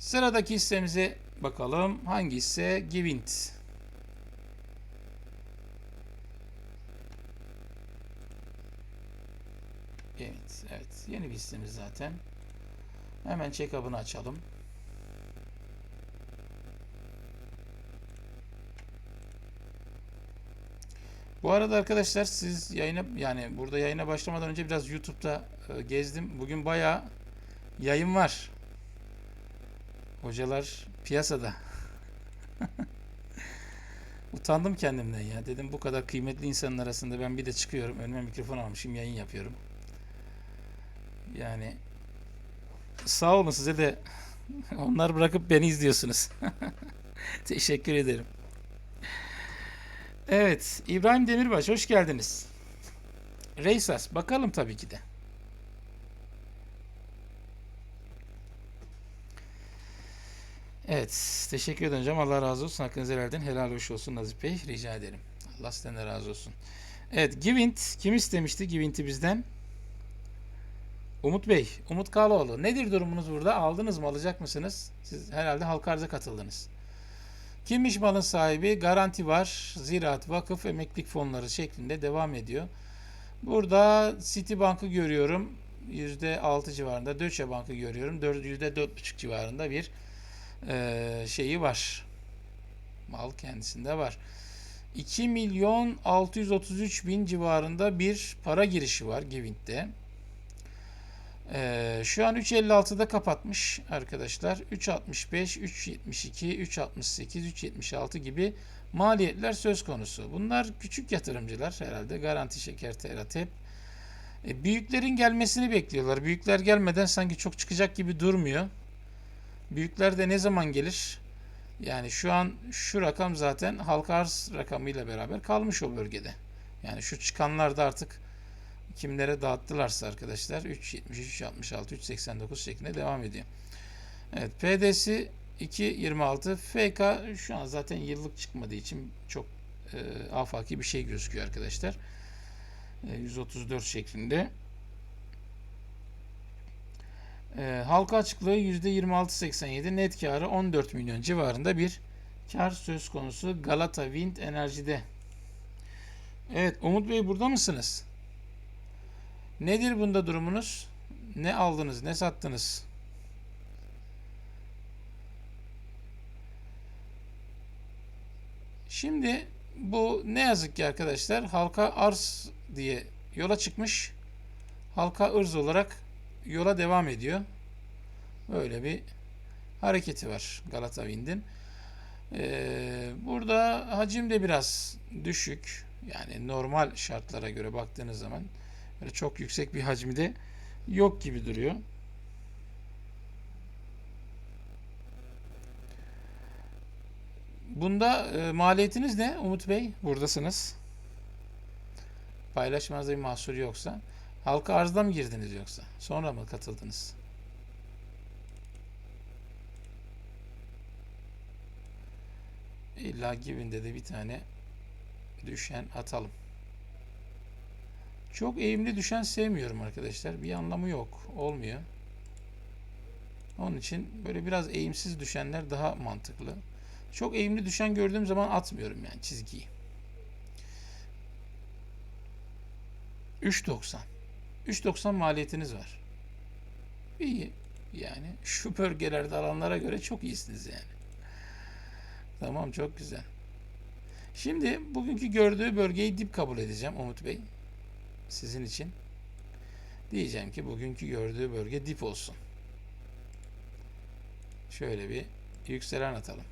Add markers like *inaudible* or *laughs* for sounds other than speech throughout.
Sıradaki hissemize bakalım. Hangi hisse? Givint. Evet, evet. Yeni bir hissemiz zaten. Hemen check-up'ını açalım. Bu arada arkadaşlar siz yayına yani burada yayına başlamadan önce biraz YouTube'da e, gezdim. Bugün bayağı yayın var. Hocalar piyasada. *laughs* Utandım kendimden ya. Dedim bu kadar kıymetli insanın arasında ben bir de çıkıyorum. Önüme mikrofon almışım yayın yapıyorum. Yani sağ olun size de *laughs* onlar bırakıp beni izliyorsunuz. *laughs* Teşekkür ederim. Evet, İbrahim Demirbaş hoş geldiniz. Reysas bakalım tabii ki de. Evet, teşekkür ederim hocam. Allah razı olsun. Hakkınızı helal edin. Helal hoş olsun Nazif Bey. Rica ederim. Allah sizden de razı olsun. Evet, Givint kim istemişti Givint'i bizden? Umut Bey, Umut Kağlıoğlu. Nedir durumunuz burada? Aldınız mı, alacak mısınız? Siz herhalde halka arza katıldınız. Kimmiş malın sahibi? Garanti var. Ziraat, vakıf, emeklilik fonları şeklinde devam ediyor. Burada Citibank'ı görüyorum. %6 civarında. Deutsche Bank'ı görüyorum. Dört- %4,5 civarında bir eee, şeyi var. Mal kendisinde var. 2 milyon 633 bin civarında bir para girişi var Givint'te. Ee, şu an 3.56'da kapatmış arkadaşlar. 3.65, 3.72, 3.68, 3.76 gibi maliyetler söz konusu. Bunlar küçük yatırımcılar herhalde. Garanti Şeker, Teratep. E, büyüklerin gelmesini bekliyorlar. Büyükler gelmeden sanki çok çıkacak gibi durmuyor. Büyükler de ne zaman gelir? Yani şu an şu rakam zaten halka arz rakamıyla beraber kalmış o bölgede. Yani şu çıkanlar da artık kimlere dağıttılarsa arkadaşlar 3.73, 3.66, 3.89 şeklinde devam ediyor. Evet PD'si 2.26 FK şu an zaten yıllık çıkmadığı için çok e, afaki bir şey gözüküyor arkadaşlar. E, 134 şeklinde. E, halka açıklığı %26.87 net karı 14 milyon civarında bir kar söz konusu Galata Wind Enerji'de. Evet Umut Bey burada mısınız? Nedir bunda durumunuz? Ne aldınız, ne sattınız? Şimdi bu ne yazık ki arkadaşlar halka arz diye yola çıkmış. Halka ırz olarak yola devam ediyor. Böyle bir hareketi var Galata Wind'in. Ee, burada hacim de biraz düşük. Yani normal şartlara göre baktığınız zaman Böyle çok yüksek bir hacmi de yok gibi duruyor. Bunda e, maliyetiniz ne Umut Bey? Buradasınız. Paylaşmanızda bir mahsur yoksa. Halka arzda mı girdiniz yoksa? Sonra mı katıldınız? İlla gibinde de bir tane düşen atalım. Çok eğimli düşen sevmiyorum arkadaşlar. Bir anlamı yok. Olmuyor. Onun için böyle biraz eğimsiz düşenler daha mantıklı. Çok eğimli düşen gördüğüm zaman atmıyorum yani çizgiyi. 3.90 3.90 maliyetiniz var. İyi. Yani şu bölgelerde alanlara göre çok iyisiniz yani. Tamam çok güzel. Şimdi bugünkü gördüğü bölgeyi dip kabul edeceğim Umut Bey sizin için. Diyeceğim ki bugünkü gördüğü bölge dip olsun. Şöyle bir yükselen atalım.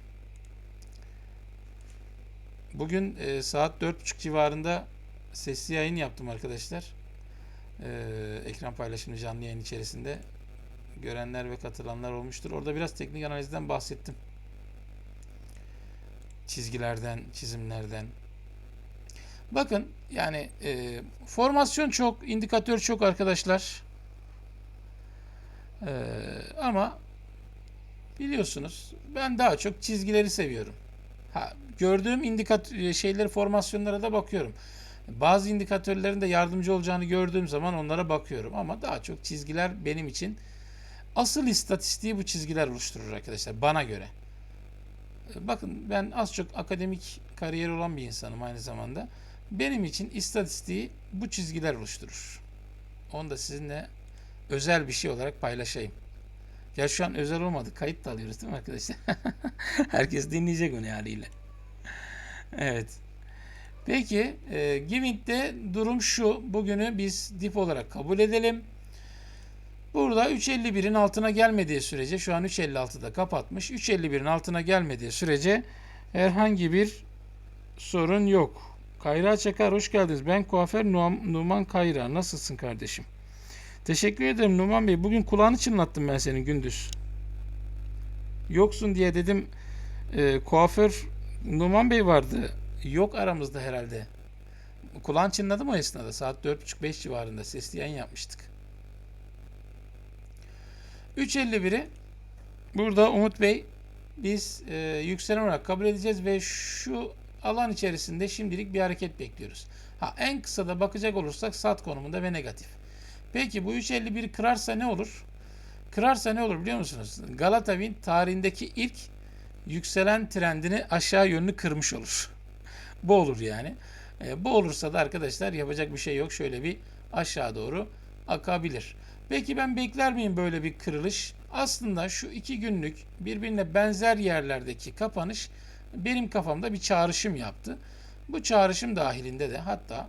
Bugün e, saat 4.30 civarında sesli yayın yaptım arkadaşlar. E, ekran paylaşımı canlı yayın içerisinde görenler ve katılanlar olmuştur. Orada biraz teknik analizden bahsettim. Çizgilerden, çizimlerden, Bakın yani e, formasyon çok, indikatör çok arkadaşlar. E, ama biliyorsunuz ben daha çok çizgileri seviyorum. Ha, gördüğüm indikatör şeyleri formasyonlara da bakıyorum. Bazı indikatörlerin de yardımcı olacağını gördüğüm zaman onlara bakıyorum ama daha çok çizgiler benim için Asıl istatistiği bu çizgiler oluşturur arkadaşlar bana göre. E, Bakın ben az çok akademik kariyer olan bir insanım aynı zamanda. Benim için istatistiği bu çizgiler oluşturur. Onu da sizinle özel bir şey olarak paylaşayım. Ya şu an özel olmadı. Kayıt da alıyoruz değil mi arkadaşlar? *laughs* Herkes dinleyecek onu haliyle. Evet. Peki, e, Giving'de durum şu. Bugünü biz dip olarak kabul edelim. Burada 3.51'in altına gelmediği sürece şu an 3.56'da kapatmış. 3.51'in altına gelmediği sürece herhangi bir sorun yok. Kayra Çakar hoş geldiniz. Ben kuaför Numan, Kayra. Nasılsın kardeşim? Teşekkür ederim Numan Bey. Bugün kulağını çınlattım ben senin gündüz. Yoksun diye dedim e, kuaför Numan Bey vardı. Yok aramızda herhalde. Kulağın çınladı mı o esnada? Saat 4.30-5 civarında sesli yayın yapmıştık. 3.51'i burada Umut Bey biz e, yükselen olarak kabul edeceğiz ve şu alan içerisinde şimdilik bir hareket bekliyoruz. Ha en kısa da bakacak olursak sat konumunda ve negatif. Peki bu 3.51'i kırarsa ne olur? Kırarsa ne olur biliyor musunuz? Galata Wind tarihindeki ilk yükselen trendini aşağı yönlü kırmış olur. Bu olur yani. E, bu olursa da arkadaşlar yapacak bir şey yok. Şöyle bir aşağı doğru akabilir. Peki ben bekler miyim böyle bir kırılış? Aslında şu iki günlük birbirine benzer yerlerdeki kapanış benim kafamda bir çağrışım yaptı. Bu çağrışım dahilinde de hatta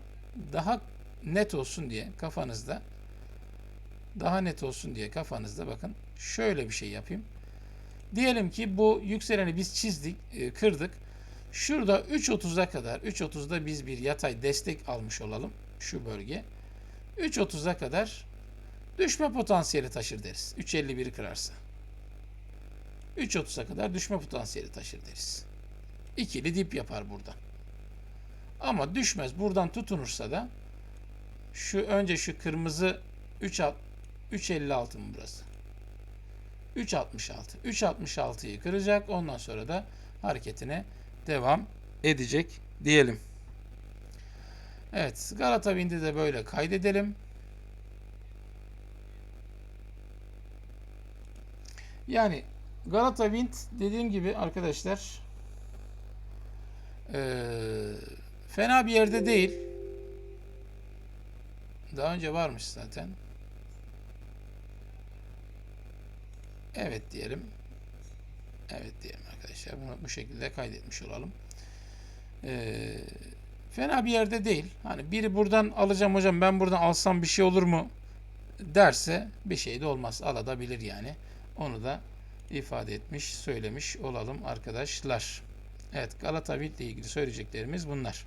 daha net olsun diye kafanızda daha net olsun diye kafanızda bakın şöyle bir şey yapayım. Diyelim ki bu yükseleni biz çizdik, e, kırdık. Şurada 3.30'a kadar, 3.30'da biz bir yatay destek almış olalım. Şu bölge. 3.30'a kadar düşme potansiyeli taşır deriz. 3.51'i kırarsa. 3.30'a kadar düşme potansiyeli taşır deriz. İkili dip yapar burada. Ama düşmez. Buradan tutunursa da şu önce şu kırmızı 3 3.56 mı burası? 3.66. 3.66'yı kıracak. Ondan sonra da hareketine devam edecek diyelim. Evet. Galata Wind'i de böyle kaydedelim. Yani Galata Wind dediğim gibi arkadaşlar eee, fena bir yerde değil. Daha önce varmış zaten. Evet diyelim. Evet diyelim arkadaşlar. Bunu bu şekilde kaydetmiş olalım. Ee, fena bir yerde değil. Hani biri buradan alacağım hocam ben buradan alsam bir şey olur mu derse bir şey de olmaz. Alabilir yani. Onu da ifade etmiş, söylemiş olalım arkadaşlar. Evet Galata ile ilgili söyleyeceklerimiz bunlar.